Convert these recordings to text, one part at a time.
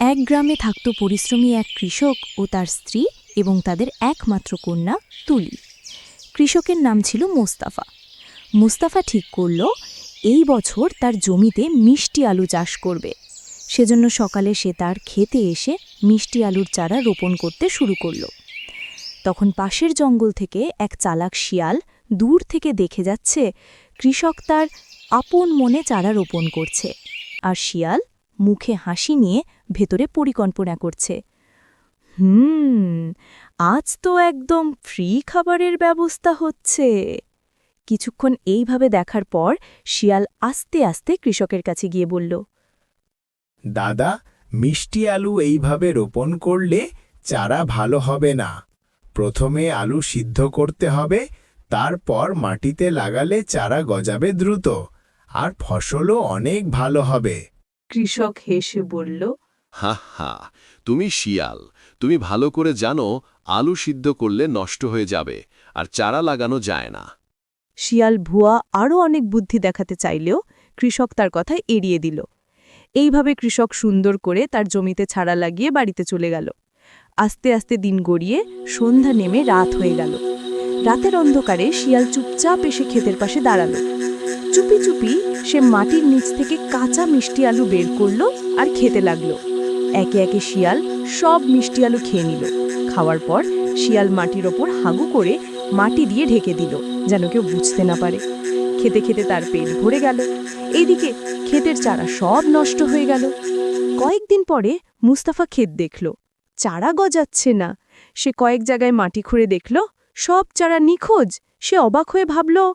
এক গ্রামে থাকত পরিশ্রমী এক কৃষক ও তার স্ত্রী এবং তাদের একমাত্র কন্যা তুলি। কৃষকের নাম ছিল মোস্তাফা। মুস্তাফা ঠিক করল, এই বছর তার জমিতে মিষ্টি আলু চাষ করবে। সেজন্য সকালে সে তার খেতে এসে মিষ্টি আলুর চারা রোপণ করতে শুরু করল। তখন পাশের জঙ্গল থেকে এক চালাক শিয়াল দূর থেকে দেখে যাচ্ছে, কৃষক তার আপন মনে চারা রোপণ করছে। আর শিয়াল মুখে হাসি নিয়ে ভেতরে পরিকল্পনা করছে। হুম আজ তো একদম ফ্রি খাবারের ব্যবস্থা হচ্ছে। কিছুক্ষণ এইভাবে দেখার পর শিয়াল আস্তে আস্তে কৃষকের কাছে গিয়ে বলল দাদা মিষ্টি আলু এইভাবে রোপণ করলে চারা ভালো হবে না। প্রথমে আলু সিদ্ধ করতে হবে তারপর মাটিতে লাগালে চারা গজাবে দ্রুত আর ফসলও অনেক ভালো হবে। কৃষক হেসে বলল হা হা, তুমি শিয়াল। তুমি ভালো করে জানো, আলু সিদ্ধ করলে নষ্ট হয়ে যাবে, আর চারা লাগানো যায় না। শিয়াল ভুয়া আরও অনেক বুদ্ধি দেখাতে চাইলেও কৃষক তার কথা এড়িয়ে দিল। এইভাবে কৃষক সুন্দর করে তার জমিতে ছাড়া লাগিয়ে বাড়িতে চলে গেল। আস্তে আস্তে দিন গড়িয়ে সন্ধ্যা নেমে রাত হয়ে গেল। রাতের অন্ধকারে শিয়াল চুপচাপ এসে ক্ষেতের পাশে দাঁড়াল। চুপি চুপি সে মাটির নিচ থেকে কাঁচা মিষ্টি আলু বের করল আর খেতে লাগল। একে একে শিয়াল সব মিষ্টি আলু খেয়ে নিল। খাওয়ার পর শিয়াল মাটির ওপর হাগু করে মাটি দিয়ে ঢেকে দিল, যেন কেউ বুঝতে না পারে। খেতে খেতে তার পেট ভরে গেল। এইদিকে ক্ষেতের চারা সব নষ্ট হয়ে গেল। কয়েকদিন পরে মুস্তাফা ক্ষেত দেখল। চারা গজাচ্ছে না। সে কয়েক জায়গায় মাটি খুঁড়ে দেখল, সব চারা নিখোঁজ। সে অবাক হয়ে ভাবল,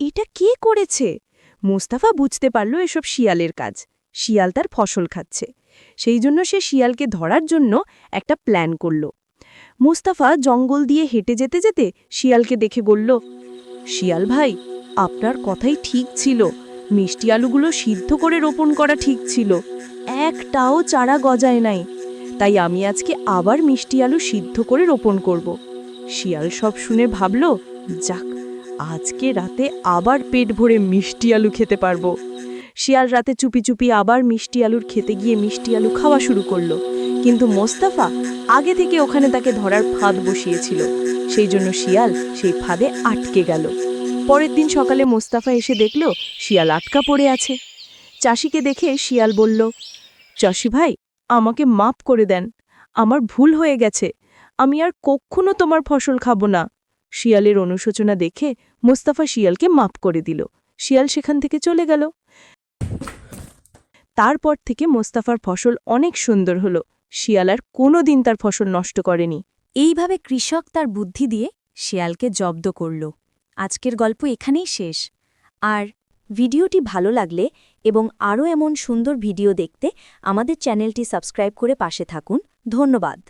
এটা কে করেছে? মুস্তাফা বুঝতে পারল এসব শিয়ালের কাজ। শিয়াল তার ফসল খাচ্ছে। সেই জন্য সে শিয়ালকে ধরার জন্য একটা প্ল্যান করল। মুস্তাফা জঙ্গল দিয়ে হেঁটে যেতে যেতে শিয়ালকে দেখে বলল, শিয়াল ভাই, আপনার কথাই ঠিক ছিল। মিষ্টি আলুগুলো সিদ্ধ করে রোপণ করা ঠিক ছিল। একটাও চারা গজায় নাই। তাই আমি আজকে আবার মিষ্টি আলু সিদ্ধ করে রোপণ করব। শিয়াল সব শুনে ভাবল, যাক, আজকে রাতে আবার পেট ভরে মিষ্টি আলু খেতে পারব। শিয়াল রাতে চুপি চুপি আবার মিষ্টি আলুর খেতে গিয়ে মিষ্টি আলু খাওয়া শুরু করল। কিন্তু মোস্তাফা আগে থেকে ওখানে তাকে ধরার ফাঁদ বসিয়েছিল। সেই জন্য শিয়াল সেই ফাঁদে আটকে গেল। পরের দিন সকালে মোস্তাফা এসে দেখল শিয়াল আটকা পড়ে আছে। চাষিকে দেখে শিয়াল বলল, চাষি ভাই, আমাকে মাপ করে দেন। আমার ভুল হয়ে গেছে। আমি আর কখনো তোমার ফসল খাব না। শিয়ালের অনুশোচনা দেখে মোস্তাফা শিয়ালকে মাপ করে দিল। শিয়াল সেখান থেকে চলে গেল। তারপর থেকে মোস্তাফার ফসল অনেক সুন্দর হল। শিয়াল আর কোনো দিন তার ফসল নষ্ট করেনি। এইভাবে কৃষক তার বুদ্ধি দিয়ে শিয়ালকে জব্দ করল। আজকের গল্প এখানেই শেষ। আর ভিডিওটি ভালো লাগলে এবং আরও এমন সুন্দর ভিডিও দেখতে আমাদের চ্যানেলটি সাবস্ক্রাইব করে পাশে থাকুন। ধন্যবাদ।